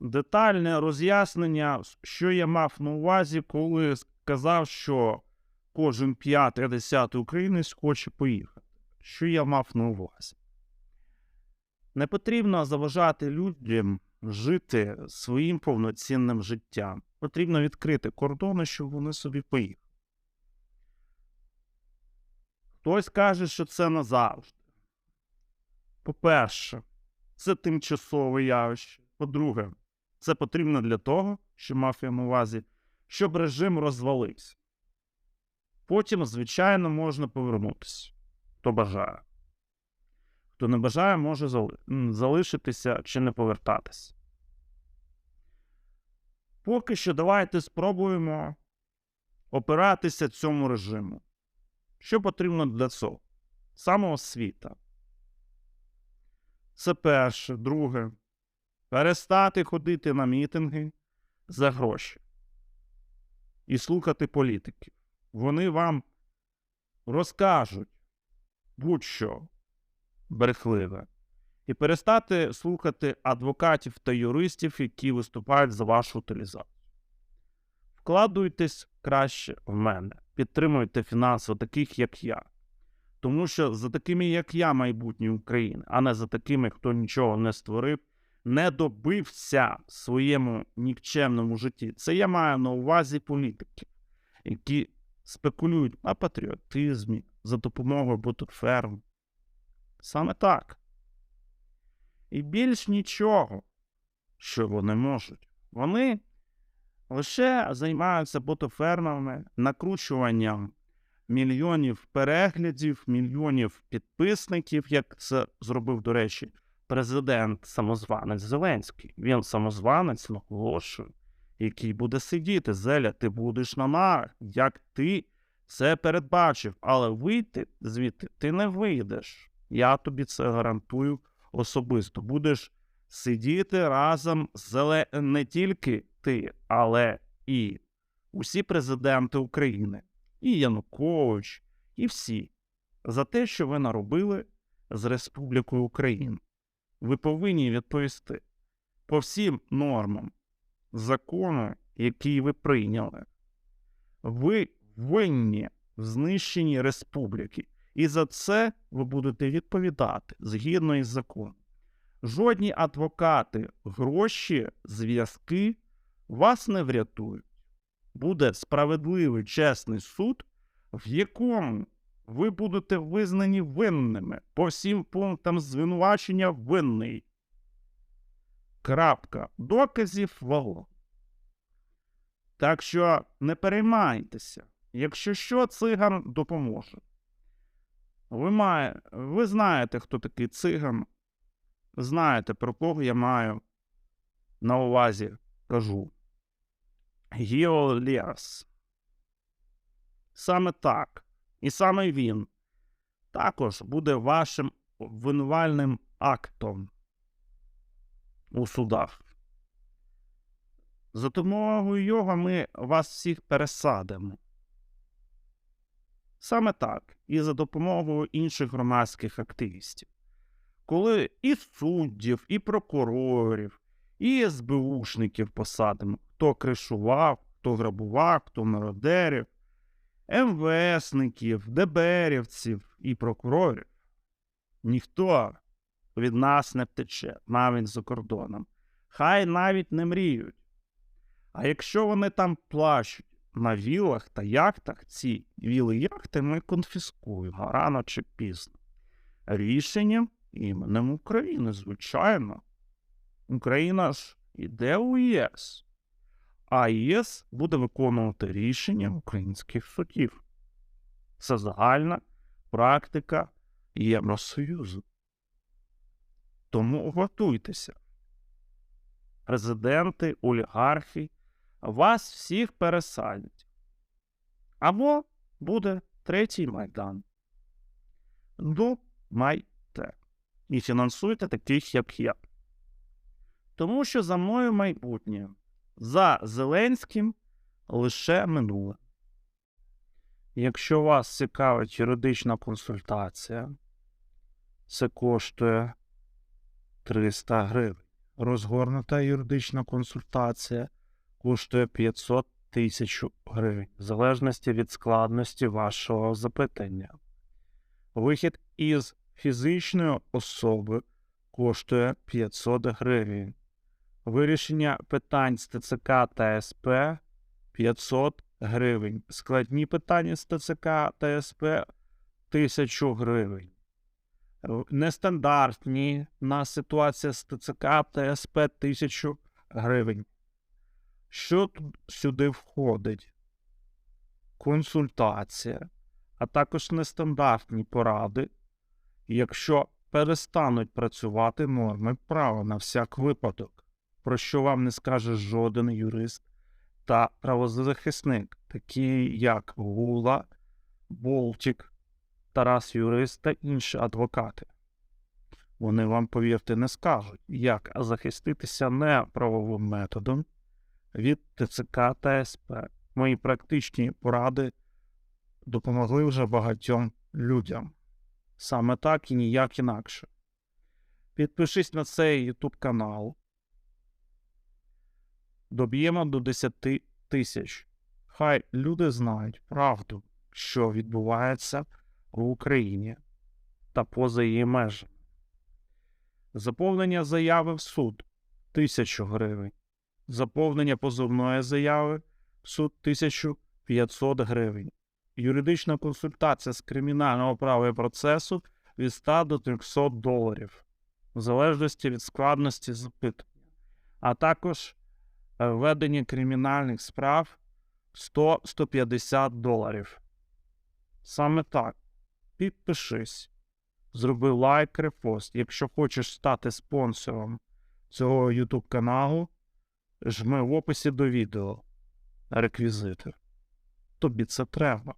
детальне роз'яснення, що я мав на увазі, коли сказав, що кожен п'ятий, десятий українець хоче поїхати. Що я мав на увазі? Не потрібно заважати людям жити своїм повноцінним життям. Потрібно відкрити кордони, щоб вони собі поїхали. Хтось каже, що це назавжди. По-перше, це тимчасове явище. По-друге, це потрібно для того, що мав я на увазі, щоб режим розвалився. Потім, звичайно, можна повернутися, хто бажає. Хто не бажає, може залишитися чи не повертатися. Поки що давайте спробуємо опиратися цьому режиму. Що потрібно для цього? Самоосвіта. Це перше. Друге. Перестати ходити на мітинги за гроші і слухати політиків. Вони вам розкажуть будь-що брехливе. І перестати слухати адвокатів та юристів, які виступають за вашу утилізацію. Вкладуйтесь краще в мене, підтримуйте фінансово таких, як я. Тому що за такими, як я, майбутнє України, а не за такими, хто нічого не створив, не добився в своєму нікчемному житті. Це я маю на увазі політиків, які спекулюють на патріотизмі за допомогою ботоферм. Саме так. І більш нічого, що вони можуть. Вони лише займаються ботофермами, накручуванням мільйонів переглядів, мільйонів підписників, як це зробив, до речі, президент самозванець Зеленський. Він самозванець наголошую, який буде сидіти. Зеля, ти будеш на нарах, як ти це передбачив, але вийти звідти ти не вийдеш. Я тобі це гарантую особисто. Будеш сидіти разом з Зеле... не тільки ти, але і усі президенти України, і Янукович, і всі за те, що ви наробили з Республікою Україна. Ви повинні відповісти по всім нормам закону, який ви прийняли. Ви винні в знищенні республіки, і за це ви будете відповідати згідно із законом. Жодні адвокати, гроші, зв'язки вас не врятують. Буде справедливий чесний суд, в якому ви будете визнані винними по всім пунктам звинувачення винний. Крапка. Доказів вало. Так що не переймайтеся. Якщо що, циган допоможе. Ви, має, ви знаєте, хто такий циган. Знаєте, про кого я маю на увазі кажу. Геоліас. Саме так. І саме він також буде вашим обвинувальним актом у судах. За допомогою його ми вас всіх пересадимо. Саме так, і за допомогою інших громадських активістів. Коли і суддів, і прокурорів, і СБУшників посадимо, хто кришував, хто грабував, хто мародерів, МВСників, ДБРівців і прокурорів. Ніхто від нас не втече, навіть за кордоном. Хай навіть не мріють. А якщо вони там плачуть на вілах та яхтах, ці віли яхти ми конфіскуємо рано чи пізно. Рішенням іменем України, звичайно. Україна ж іде у ЄС, а ЄС буде виконувати рішення українських судів. Це загальна практика Євросоюзу. Тому готуйтеся. Президенти, олігархи вас всіх пересадять. Або буде третій майдан. Думайте і фінансуйте таких, як я. Тому що за мною майбутнє, за Зеленським лише минуле. Якщо вас цікавить юридична консультація, це коштує 300 гривень. розгорнута юридична консультація коштує 500 тисяч гривень, в залежності від складності вашого запитання. Вихід із фізичної особи коштує 500 гривень. Вирішення питань з ТЦК та СП 500 гривень. Складні питання з ТЦК та СП 1000 гривень. Е, Нестандартні на ситуація з ТЦК та СП 1000 гривень. Що тут сюди входить? Консультація, а також нестандартні поради, якщо перестануть працювати норми права на всяк випадок, про що вам не скаже жоден юрист та правозахисник, такі як Гула, Болтік, Тарас Юрист та інші адвокати. Вони вам, повірте, не скажуть, як захиститися не правовим методом від ТЦК та СП. Мої практичні поради допомогли вже багатьом людям. Саме так і ніяк інакше. Підпишись на цей YouTube канал. Доб'ємо до 10 тисяч. Хай люди знають правду, що відбувається в Україні та поза її межами. Заповнення заяви в суд 1000 гривень. Заповнення позовної заяви в суд 1500 гривень. Юридична консультація з кримінального права і процесу від 100 до 300 доларів, в залежності від складності запитання, а також е, ведення кримінальних справ 100-150 доларів. Саме так. Підпишись, зроби лайк, репост. Якщо хочеш стати спонсором цього YouTube каналу, жми в описі до відео реквізити. Тобі це треба.